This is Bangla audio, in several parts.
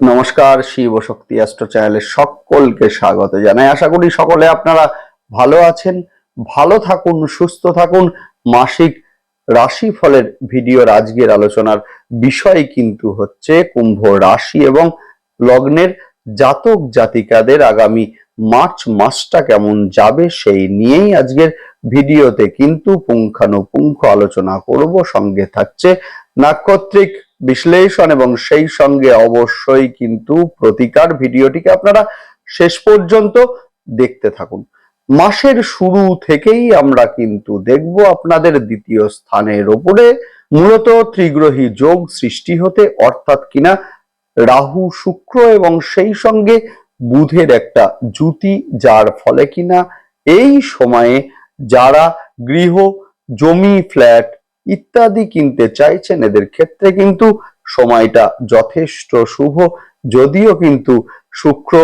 নমস্কার, শিব শক্তি অ্যাস্ট্রো চ্যানেলে সকলকে স্বাগত জানাই। আশা করি সকলে আপনারা ভালো আছেন, ভালো থাকুন, সুস্থ থাকুন। মাসিক রাশি ফলের ভিডিওর আজকের আলোচনার বিষয় কিন্তু হচ্ছে কুম্ভ রাশি এবং লগ্নের জাতক জাতিকাদের আগামী মার্চ মাসটা কেমন যাবে সেই নিয়েই আজকের ভিডিওতে কিন্তু পুঙ্খানুপুঙ্খ আলোচনা করব। সঙ্গে থাকছে নাক্ষত্রিক বিশ্লেষণ এবং সেই সঙ্গে অবশ্যই কিন্তু প্রতিকার ভিডিওটিকে আপনারা শেষ পর্যন্ত দেখতে থাকুন। মাসের শুরু থেকেই আমরা কিন্তু দেখব আপনাদের দ্বিতীয় স্থানের ওপরে মূলত ত্রিগ্রহী যোগ সৃষ্টি হতে অর্থাৎ কিনা রাহু, শুক্র এবং সেই সঙ্গে বুধের একটা জুতি যার ফলে কিনা এই সময়ে যারা গৃহ, জমি, ফ্ল্যাট ইত্যাদি কিনতে চাইছেন, এদের ক্ষেত্রে কিন্তু সময়টা যথেষ্ট শুভ। যদিও কিন্তু শুক্র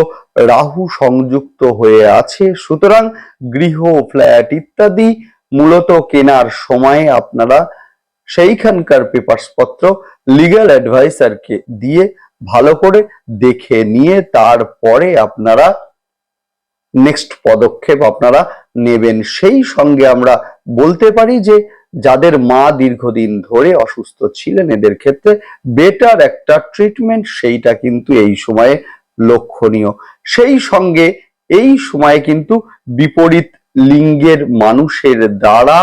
রাহু সংযুক্ত হয়ে আছে, সুতরাং গৃহ, ফ্ল্যাট ইত্যাদি মূলত কেনার সময়ে আপনারা সেইখানকার পেপারস পত্র লিগ্যাল অ্যাডভাইসারকে দিয়ে ভালো করে দেখে নিয়ে তারপরে আপনারা নেক্সট পদক্ষেপ আপনারা নেবেন। সেই সঙ্গে আমরা বলতে পারি যে যাদের মা দীর্ঘদিন ধরে অসুস্থ ছিলেন, এদের ক্ষেত্রে বেটার একটা ট্রিটমেন্ট সেইটা কিন্তু এই সময়ে লক্ষণীয়। সেই সঙ্গে এই সময়ে কিন্তু বিপরীত লিঙ্গের মানুষের দ্বারা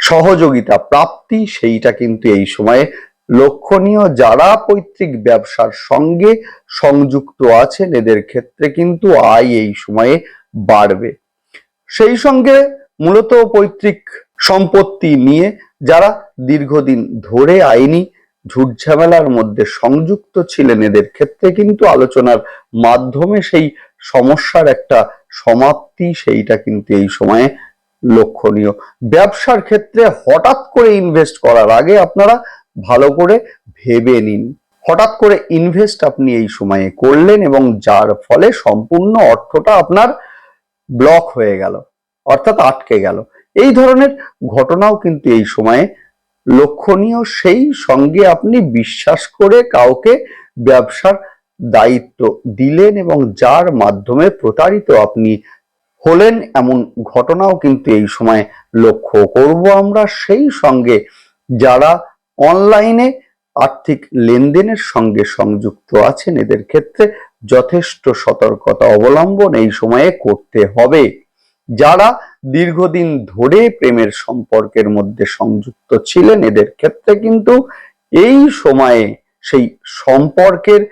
সহযোগিতা, প্রাপ্তি সেইটা কিন্তু এই সময়ে লক্ষণীয়। যারা পৈতৃক ব্যবসার সঙ্গে সংযুক্ত আছেন, এদের ক্ষেত্রে কিন্তু আয় এই সময়ে বাড়বে। সেই সঙ্গে মূলত পৈতৃক সম্পত্তি নিয়ে যারা দীর্ঘদিন ধরে আইনি ঝুটঝামেলার মধ্যে সংযুক্ত ছিলেন, এদের ক্ষেত্রে কিন্তু আলোচনার মাধ্যমে সেই সমস্যার একটা সমাপ্তি, সেইটা কিন্তু এই সময়ে লক্ষণীয়। ব্যবসার ক্ষেত্রে হঠাৎ করে ইনভেস্ট করার আগে আপনারা ভালো করে ভেবে নিন। হঠাৎ করে ইনভেস্ট আপনি এই সময়ে করলেন এবং যার ফলে সম্পূর্ণ অর্থটা আপনার ব্লক হয়ে গেল, অর্থাৎ আটকে গেল। এই ধরনের ঘটনাও কিন্তু এই সময়ে লক্ষণীয়। সেই সঙ্গে আপনি বিশ্বাস করে কাউকে ব্যবসার দায়িত্ব দিলেন এবং যার মাধ্যমে প্রতারিত আপনি হলেন এমন ঘটনাও কিন্তু এই সময় লক্ষ্য করব আমরা। সেই সঙ্গে যারা অনলাইনে আর্থিক লেনদেনের সঙ্গে সংযুক্ত আছেন, এদের ক্ষেত্রে যথেষ্ট সতর্কতা অবলম্বন এই সময়ে করতে হবে। যারা দীর্ঘদিন ধরে প্রেমের সম্পর্কের মধ্যে সংযুক্ত ছিলেন, এদের ক্ষেত্রে কিন্তু এই সময়ে সেই সম্পর্কের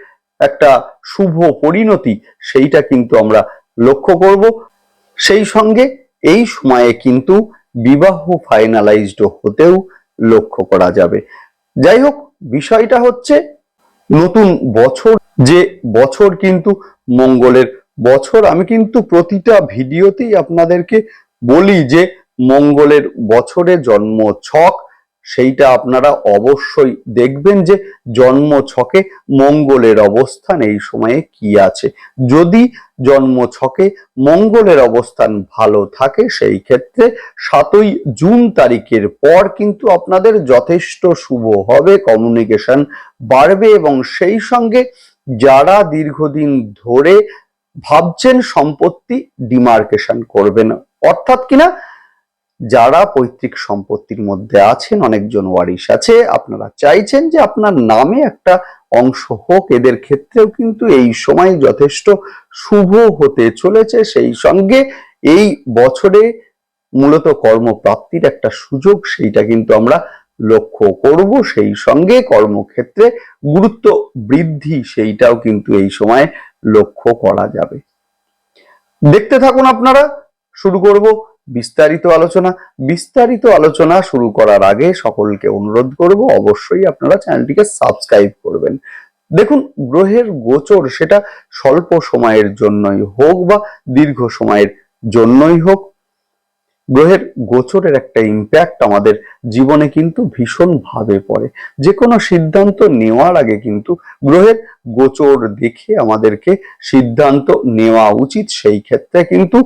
একটা শুভ পরিণতি সেইটা কিন্তু আমরা লক্ষ্য করব। সেই সঙ্গে এই সময়ে কিন্তু বিবাহ ফাইনালাইজড হতেও লক্ষ্য করা যাবে। যাই হোক, বিষয়টা হচ্ছে নতুন বছর, যে বছর কিন্তু মঙ্গলের বছর আমি কিন্তু প্রতিটা ভিডিওতেই আপনাদেরকে বলি যে মঙ্গলের বছরে জন্ম ছক সেইটা আপনারা অবশ্যই দেখবেন যে জন্ম ছকে মঙ্গলের অবস্থান এই সময়ে কি আছে। যদি জন্ম ছকে মঙ্গলের অবস্থান ভালো থাকে, সেই ক্ষেত্রে সাতই জুন তারিখের পর কিন্তু আপনাদের যথেষ্ট শুভ হবে কমিউনিকেশন বাড়বে এবং সেই সঙ্গে যারা দীর্ঘদিন ধরে ভাবছেন সম্পত্তি ডিমার্কেশন করবেন। অর্থাৎ কিনা, যারা পৈতৃক সম্পত্তির মধ্যে আছেন, অনেকজন ওয়ারিশ আছে, আপনারা চাইছেন যে আপনার নামে একটা অংশ হোক, এদের ক্ষেত্রেও কিন্তু এই সময় যথেষ্ট শুভ হতে চলেছে। সেই সঙ্গে এই বছরে মূলত কর্মপ্রাপ্তির একটা সুযোগ, সেইটা কিন্তু আমরা লক্ষ্য করব। সেই সঙ্গে কর্মক্ষেত্রে গুরুত্ব বৃদ্ধি, সেইটাও কিন্তু এই সময় লক্ষ্য করা যাবে। দেখতে থাকুন আপনারা, শুরু করব বিস্তারিত আলোচনা। বিস্তারিত আলোচনা শুরু করার আগে সকলকে অনুরোধ করব, অবশ্যই আপনারা চ্যানেলটিকে সাবস্ক্রাইব করবেন। দেখুন, গ্রহের গোচর সেটা স্বল্প সময়ের জন্যই হোক বা দীর্ঘ সময়ের জন্যই হোক গ্রহের গোচরের একটা ইম্প্যাক্ট আমাদের জীবনে কিন্তু ভীষণ ভাবে পড়ে। যে কোনো সিদ্ধান্ত নেওয়ার আগে কিন্তু গ্রহের গোচর দেখে আমাদেরকে সিদ্ধান্ত নেওয়া উচিত। সেই ক্ষেত্রে কিন্তু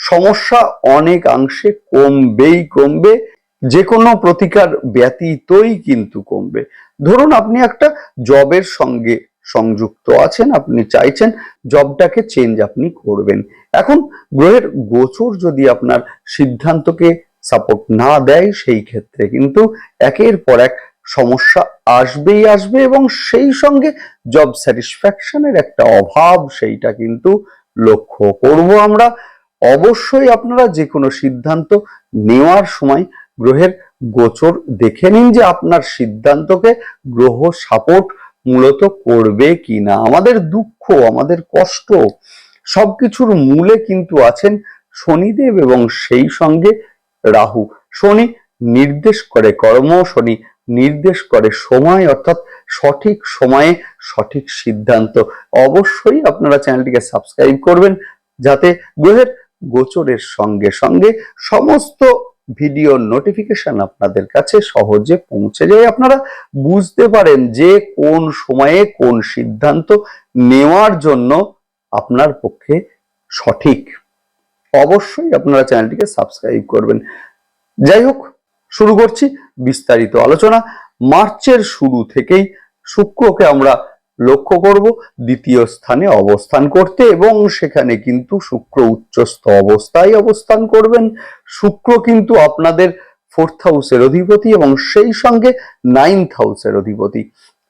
সমস্যা অনেকাংশে কমবেই কমবে যে কোনো প্রতিকার ব্যতীতই কিন্তু কমবে। ধরুন আপনি একটা জবের সঙ্গে সংযুক্ত আছেন, আপনি চাইছেন জবটাকে চেঞ্জ আপনি করবেন। এখন গ্রহের গোচর যদি আপনার সিদ্ধান্তকে সাপোর্ট না দেয়, সেই ক্ষেত্রে কিন্তু একের পর এক সমস্যা আসবেই আসবে এবং সেই সঙ্গে জব স্যাটিসফ্যাকশনের একটা অভাব সেইটা কিন্তু লক্ষ্য করব আমরা। অবশ্যই আপনারা যে কোনো সিদ্ধান্ত নেওয়ার সময় গ্রহের গোচর দেখে নিন যে আপনার সিদ্ধান্তকে গ্রহ সাপোর্ট মূলত করবে কিনা, আমাদের দুঃখ, আমাদের কষ্ট, সবকিছুর মূলে কিন্তু আছেন শনিদেব এবং সেই সঙ্গে রাহু। শনি নির্দেশ করে কর্ম, শনি নির্দেশ করে সময়, অর্থাৎ সঠিক সময়ে সঠিক সিদ্ধান্ত। অবশ্যই আপনারা চ্যানেলটিকে সাবস্ক্রাইব করবেন, যাতে গ্রহের গোচরের সঙ্গে সঙ্গে সমস্ত ভিডিও নোটিফিকেশন আপনাদের কাছে সহজে পৌঁছে যায়। আপনারা বুঝতে পারেন যে কোন সময়ে কোন সিদ্ধান্ত নেওয়ার জন্য আপনার পক্ষে সঠিক। অবশ্যই আপনারা চ্যানেলটিকে সাবস্ক্রাইব করবেন। যাই হোক, শুরু করছি বিস্তারিত আলোচনা। মার্চের শুরু থেকেই শুক্রকে আমরা লক্ষ্য করব, দ্বিতীয় স্থানে অবস্থান করতে এবং সেখানে কিন্তু শুক্র উচ্চস্থ অবস্থায় অবস্থান করবেন। শুক্র কিন্তু আপনাদের ফোর্থ হাউসের অধিপতি এবং সেই সঙ্গে নাইন্থ হাউসের অধিপতি।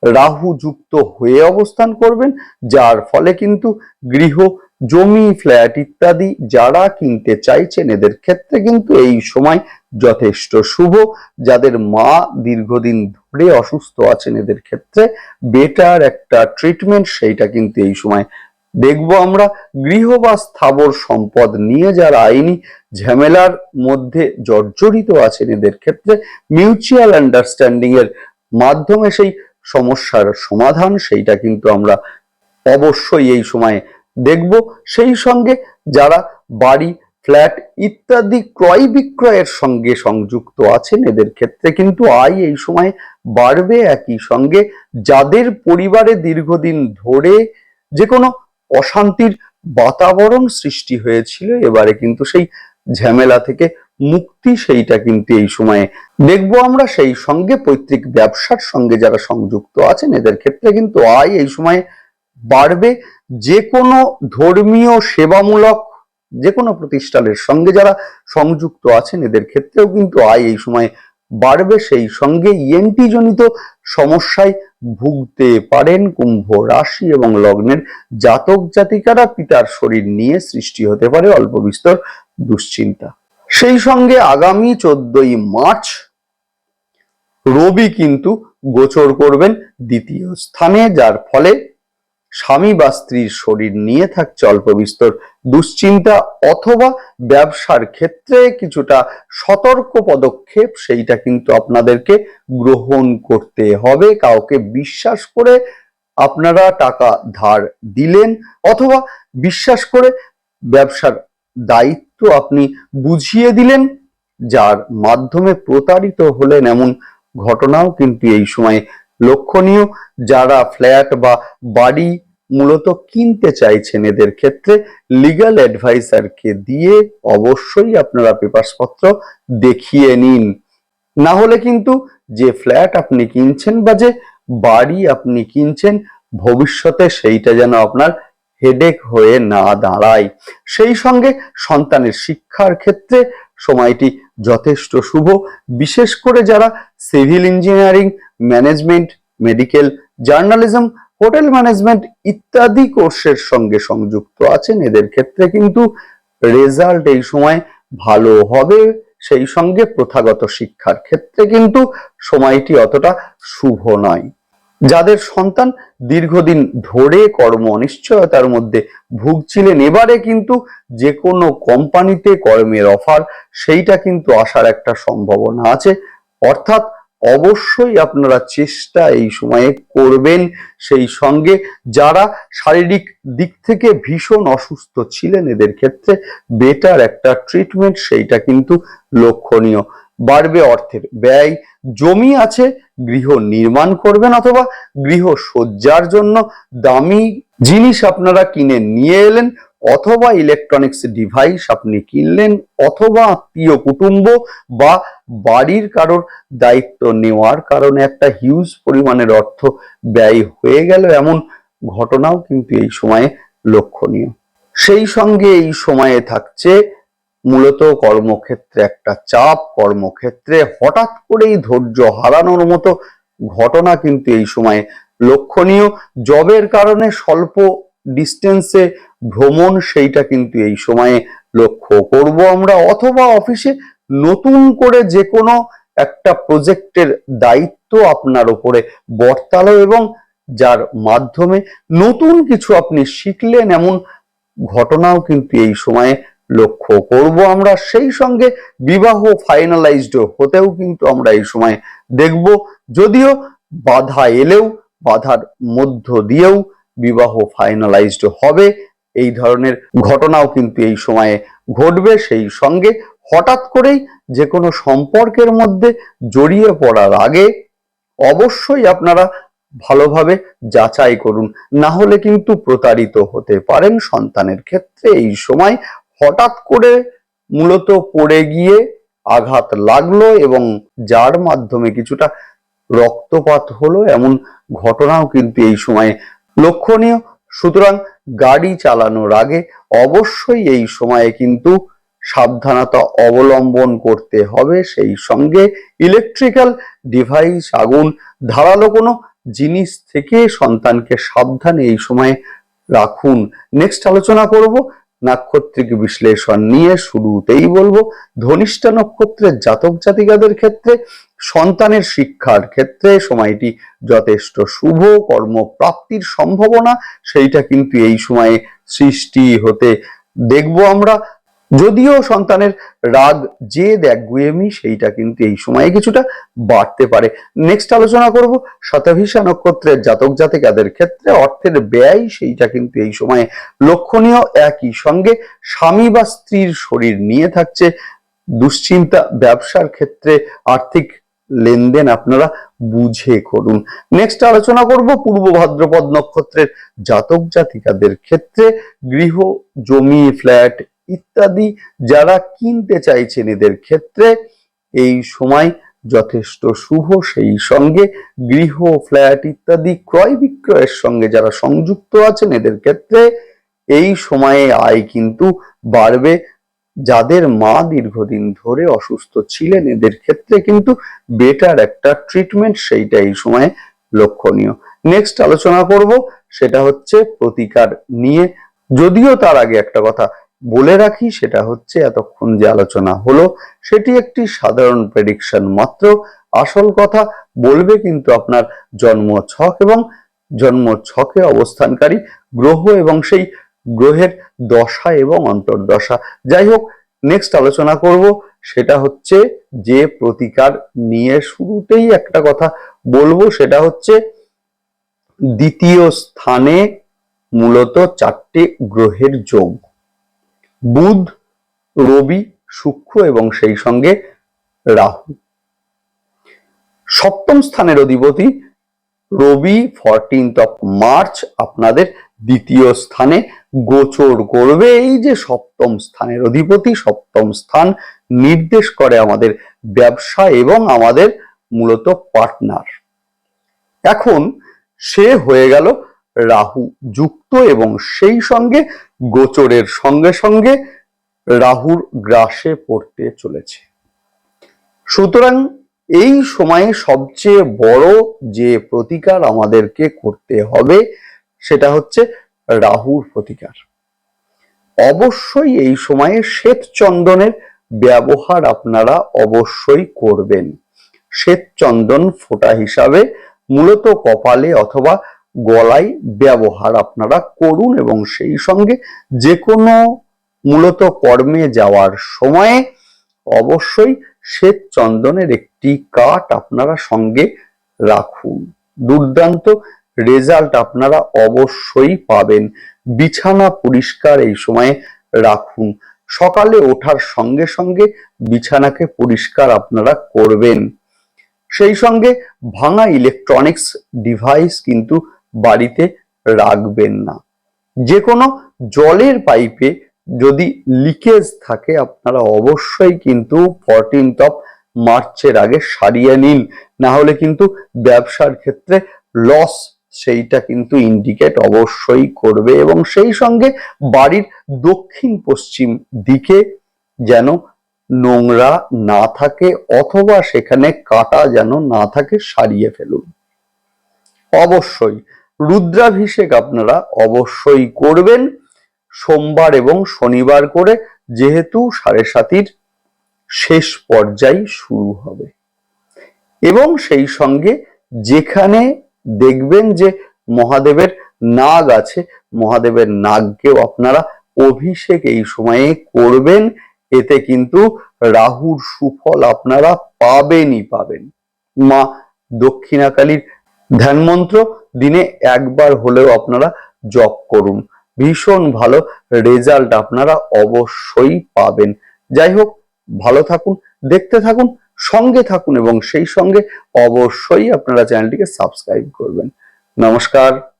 রাহু যুক্ত হয়ে অবস্থান করবেন, যার ফলে কিন্তু গৃহ, জমি ফ্ল্যাট ইত্যাদি যারা কিনতে চাইছেন, এদের ক্ষেত্রে কিন্তু এই সময় যথেষ্ট শুভ। যাদের মা দীর্ঘদিন ধরে অসুস্থ আছেন এদের ক্ষেত্রে বেটার একটা ট্রিটমেন্ট সেইটা কিন্তু এই সময় দেখব আমরা। গৃহ বা স্থাবর সম্পদ নিয়ে যারা আইনি ঝামেলার মধ্যে জর্জরিত আছেন এদের ক্ষেত্রে মিউচুয়াল আন্ডারস্ট্যান্ডিং এর মাধ্যমে সেই সমস্যার সমাধান সেইটা কিন্তু আমরা অবশ্যই এই সময়ে দেখব। সেই সঙ্গে যারা বাড়ি ফ্ল্যাট ইত্যাদি ক্রয় বিক্রয়ের সঙ্গে সংযুক্ত আছেন। এদের ক্ষেত্রে কিন্তু আয় এই সময় বাড়বে একই সঙ্গে। যাদের পরিবারে দীর্ঘদিন ধরে যে কোনো অশান্তির বাতাবরণ সৃষ্টি হয়েছিল, এবারে কিন্তু সেই ঝামেলা থেকে মুক্তি সেইটা কিন্তু এই সময়ে দেখব আমরা। সেই সঙ্গে পৈতৃক ব্যবসার সঙ্গে যারা সংযুক্ত আছেন, এদের ক্ষেত্রে কিন্তু আয় এই সময়ে বাড়বে। যে কোনো ধর্মীয় সেবামূলক যে কোনো প্রতিষ্ঠানের সঙ্গে যারা সংযুক্ত আছেন, এদের ক্ষেত্রেও কিন্তু আয় এই সময় বাড়বে। সেই সঙ্গে ইএনটি জনিত সমস্যায় ভুগতে পারেন কুম্ভ রাশি এবং লগ্নের জাতক জাতিকারা। পিতার শরীর নিয়ে সৃষ্টি হতে পারে অল্প বিস্তর দুশ্চিন্তা। সেই সঙ্গে আগামী চোদ্দই মার্চ রবি কিন্তু গোচর করবেন দ্বিতীয় স্থানে, যার ফলে স্বামী বা স্ত্রীর শরীর নিয়ে থাকছে অল্প বিস্তর দুশ্চিন্তা অথবা ব্যবসার ক্ষেত্রে কিছুটা সতর্ক পদক্ষেপ, সেইটা কিন্তু আপনাদেরকে গ্রহণ করতে হবে। কাউকে বিশ্বাস করে আপনারা টাকা ধার দিলেন অথবা বিশ্বাস করে ব্যবসার দায়িত্ব আপনি বুঝিয়ে দিলেন, যার মাধ্যমে প্রতারিত হলেন এমন ঘটনাও কিন্তু এই সময় লক্ষণীয়। যারা ফ্ল্যাট বা বাড়ি মূলত কিনতে চাইছেন এদের ক্ষেত্রে লিগ্যাল অ্যাডভাইসারকে দিয়ে অবশ্যই আপনারা পেপারসপত্র দেখিয়ে নিন। না হলে কিন্তু যে ফ্ল্যাট আপনি কিনছেন বা যে বাড়ি আপনি কিনছেন, ভবিষ্যতে সেইটা যেন আপনার হেডেক হয়ে না দাঁড়ায়। সেই সঙ্গে সন্তানের শিক্ষার ক্ষেত্রে সময়টি যথেষ্ট শুভ। বিশেষ করে যারা civil engineering management medical journalism hotel management ইত্যাদি কোর্সের সঙ্গে সংযুক্ত আছেন। এদের ক্ষেত্রে কিন্তু রেজাল্ট এই সময় ভালো হবে। সেই সঙ্গে প্রথাগত শিক্ষার ক্ষেত্রে কিন্তু সময়টি অতটা শুভ নয়। যাদের সন্তান দীর্ঘদিন ধরে কর্ম অনিশ্চয়তার মধ্যে ভুগছিলেন, এবারে কিন্তু যে কোনো কোম্পানিতে কর্মের অফার, সেইটা কিন্তু আসার একটা সম্ভাবনা আছে। অর্থাৎ অবশ্যই আপনারা চেষ্টা এই সময়ে করবেন সেই সঙ্গে যারা শারীরিক দিক থেকে ভীষণ অসুস্থ ছিলেন, এদের ক্ষেত্রে বেটার একটা ট্রিটমেন্ট সেইটা কিন্তু লক্ষণীয়। বাড়বে অর্থের ব্যয়, জমি আছে, গৃহ নির্মাণ করবেন অথবা গৃহ সজ্জার জন্য দামি জিনিস আপনারা কিনে নিয়ে এলেন অথবা ইলেকট্রনিক্স ডিভাইস আপনি কিনলেন অথবা আত্মীয় কুটুম্ব বা বাড়ির কারোর দায়িত্ব নেওয়ার কারণে একটা হিউজ পরিমাণের অর্থ ব্যয় হয়ে গেল এমন ঘটনাও কিন্তু এই সময়ে লক্ষণীয়। সেই সঙ্গে এই সময়ে থাকছে মূলত কর্মক্ষেত্রে একটা চাপ, কর্মক্ষেত্রে হঠাৎ করেই ধৈর্য হারানোর মতো ঘটনা কিন্তু এই সময়ে লক্ষণীয়। জবের কারণে স্বল্প ডিস্টেন্সে ভ্রমণ সেইটা কিন্তু এই সময়ে লক্ষ্য করব আমরা, অথবা অফিসে নতুন করে যে কোনো একটা প্রজেক্টের দায়িত্ব আপনার উপরে বর্তালো এবং যার মাধ্যমে নতুন কিছু আপনি শিখলেন এমন ঘটনাও কিন্তু এই সময়ে লক্ষ্য করব আমরা। সেই সঙ্গে বিবাহ ফাইনালাইজড হতেও কিন্তু আমরা এই সময় দেখব। যদিও বাধা এলেও, বাধার মধ্য দিয়েও বিবাহ ফাইনালাইজড হবে। এই ধরনের ঘটনাও কিন্তু এই সময়ে ঘটবে। সেই সঙ্গে হঠাৎ করেই যে কোনো সম্পর্কের মধ্যে জড়িয়ে পড়ার আগে অবশ্যই আপনারা ভালোভাবে যাচাই করুন। না হলে কিন্তু প্রতারিত হতে পারেন সন্তানের ক্ষেত্রে। এই সময় হঠাৎ করে মূলত পড়ে গিয়ে আঘাত লাগল এবং যার মাধ্যমে কিছুটা রক্তপাত হলো, এমন ঘটনাও কিন্তু এই সময়ে লক্ষণীয়। সুতরাং গাড়ি চালানোর আগে অবশ্যই এই সময়ে কিন্তু সাবধানতা অবলম্বন করতে হবে। সেই সঙ্গে ইলেকট্রিক্যাল ডিভাইস আগুন, ধারালো কোনো জিনিস থেকে সন্তানকে সাবধানে এই সময়ে রাখুন। নেক্সট আলোচনা করব নাক্ষত্রিক বিশ্লেষণ নিয়ে শুরুতেই বলব, ধনিষ্ঠা নক্ষত্রের জাতক জাতিকাদের ক্ষেত্রে, সন্তানের শিক্ষার ক্ষেত্রে সময়টি যথেষ্ট শুভ, কর্মপ্রাপ্তির সম্ভাবনা, সেইটা কিন্তু এই সময়ে সৃষ্টি হতে দেখব আমরা। যদিও সন্তানের রাগ যে একগুয়েমি সেইটা কিন্তু এই সময়ে কিছুটা বাড়তে পারে। নেক্সট আলোচনা করব শতভিষা নক্ষত্রের জাতক জাতিকাদের ক্ষেত্রে অর্থের ব্যয়, সেইটা কিন্তু এই সময়ে লক্ষণীয়। একই সঙ্গে স্বামী বা স্ত্রীর শরীর নিয়ে থাকছে দুশ্চিন্তা। ব্যবসার ক্ষেত্রে আর্থিক লেনদেন আপনারা বুঝে করুন। নেক্সট আলোচনা করব, পূর্ব ভাদ্রপদ নক্ষত্রের জাতক জাতিকাদের ক্ষেত্রে গৃহ, জমি, ফ্ল্যাট ইত্যাদি যারা কিনতে চাইছেন এদের ক্ষেত্রে এই সময় যথেষ্ট শুভ। সেই সঙ্গে গৃহ, ফ্ল্যাট ইত্যাদি ক্রয় বিক্রয়ের সঙ্গে যারা সংযুক্ত আছেন এদের ক্ষেত্রে এই সময়ে আয় কিন্তু বাড়বে। যাদের মা দীর্ঘদিন ধরে অসুস্থ ছিলেন এদের ক্ষেত্রে কিন্তু বেটার একটা ট্রিটমেন্ট সেইটা এই সময়ে লক্ষণীয়। নেক্সট আলোচনা করব, সেটা হচ্ছে প্রতিকার নিয়ে। যদিও তার আগে একটা কথা বলে রাখি, সেটা হচ্ছে এতক্ষণ যে আলোচনা হলো, সেটি একটি সাধারণ প্রেডিকশন মাত্র। আসল কথা বলবে কিন্তু আপনার জন্ম ছক এবং জন্ম ছকে অবস্থানকারী গ্রহ এবং সেই গ্রহের দশা এবং অন্তর্দশা। যাই হোক নেক্সট আলোচনা করব, সেটা হচ্ছে যে প্রতিকার নিয়ে শুরুতেই একটা কথা বলব, সেটা হচ্ছে দ্বিতীয় স্থানে মূলত চারটে গ্রহের যোগ। বুধ, রবি, শুক্র এবং সেই সঙ্গে রাহু। সপ্তম স্থানের অধিপতি রবি ফরটিন্থ অফ মার্চ আপনাদের দ্বিতীয় স্থানে গোচর করবে। এই যে সপ্তম স্থানের অধিপতি, সপ্তম স্থান নির্দেশ করে আমাদের ব্যবসা এবং আমাদের মূলত পার্টনার। এখন সে হয়ে গেল রাহু যুক্ত এবং সেই সঙ্গে গোচরের সঙ্গে সঙ্গে রাহুর গ্রাসে পড়তে চলেছে। সুতরাং এই সময়ে সবচেয়ে বড় যে প্রতিকার আমাদেরকে করতে হবে, সেটা হচ্ছে রাহুর প্রতিকার। অবশ্যই এই সময়ে শ্বেত চন্দনের ব্যবহার আপনারা অবশ্যই করবেন। শ্বেত চন্দন ফোঁটা হিসাবে মূলত কপালে অথবা গলায় ব্যবহার আপনারা করুন এবং সেই সঙ্গে যে কোনো মূলত কর্মে যাওয়ার সময়ে অবশ্যই শ্বেত চন্দনের একটি কাঠ আপনারা সঙ্গে রাখুন। দুর্দান্ত রেজাল্ট আপনারা অবশ্যই পাবেন। বিছানা পরিষ্কার এই সময়ে রাখুন। সকালে ওঠার সঙ্গে সঙ্গে বিছানাকে পরিষ্কার আপনারা করবেন। সেই সঙ্গে ভাঙা ইলেকট্রনিক্স ডিভাইস কিন্তু বাড়িতে রাখবেন না। যে কোনো জলের পাইপে যদি লিকেজ থাকে, আপনারা অবশ্যই কিন্তু ফরটিন্থ অফ মার্চের আগে সারিয়ে নিন। না হলে কিন্তু ব্যবসার ক্ষেত্রে লস সেইটা কিন্তু ইন্ডিকেট অবশ্যই করবে এবং সেই সঙ্গে বাড়ির দক্ষিণ পশ্চিম দিকে যেন নোংরা না থাকে অথবা সেখানে কাটা যেন না থাকে, সারিয়ে ফেলুন। অবশ্যই রুদ্রাভিষেক আপনারা অবশ্যই করবেন সোমবার এবং শনিবার করে, যেহেতু সাড়ে সাতির শেষ পর্যায় শুরু হবে। এবং সেই সঙ্গে যেখানে দেখবেন যে মহাদেবের নাগ আছে, মহাদেবের নাগকেও আপনারা অভিষেক এই সময়ে করবেন, এতে কিন্তু রাহুর সুফল আপনারা পাবেনই পাবেন। মা দক্ষিণাকালীর ধ্যান মন্ত্র দিনে একবার হলেও আপনারা জপ করুন। ভীষণ ভালো রেজাল্ট আপনারা অবশ্যই পাবেন। যাই হোক, ভালো থাকুন, দেখতে থাকুন, সঙ্গে থাকুন এবং সেই সঙ্গে অবশ্যই আপনারা চ্যানেলটিকে সাবস্ক্রাইব করবেন। নমস্কার।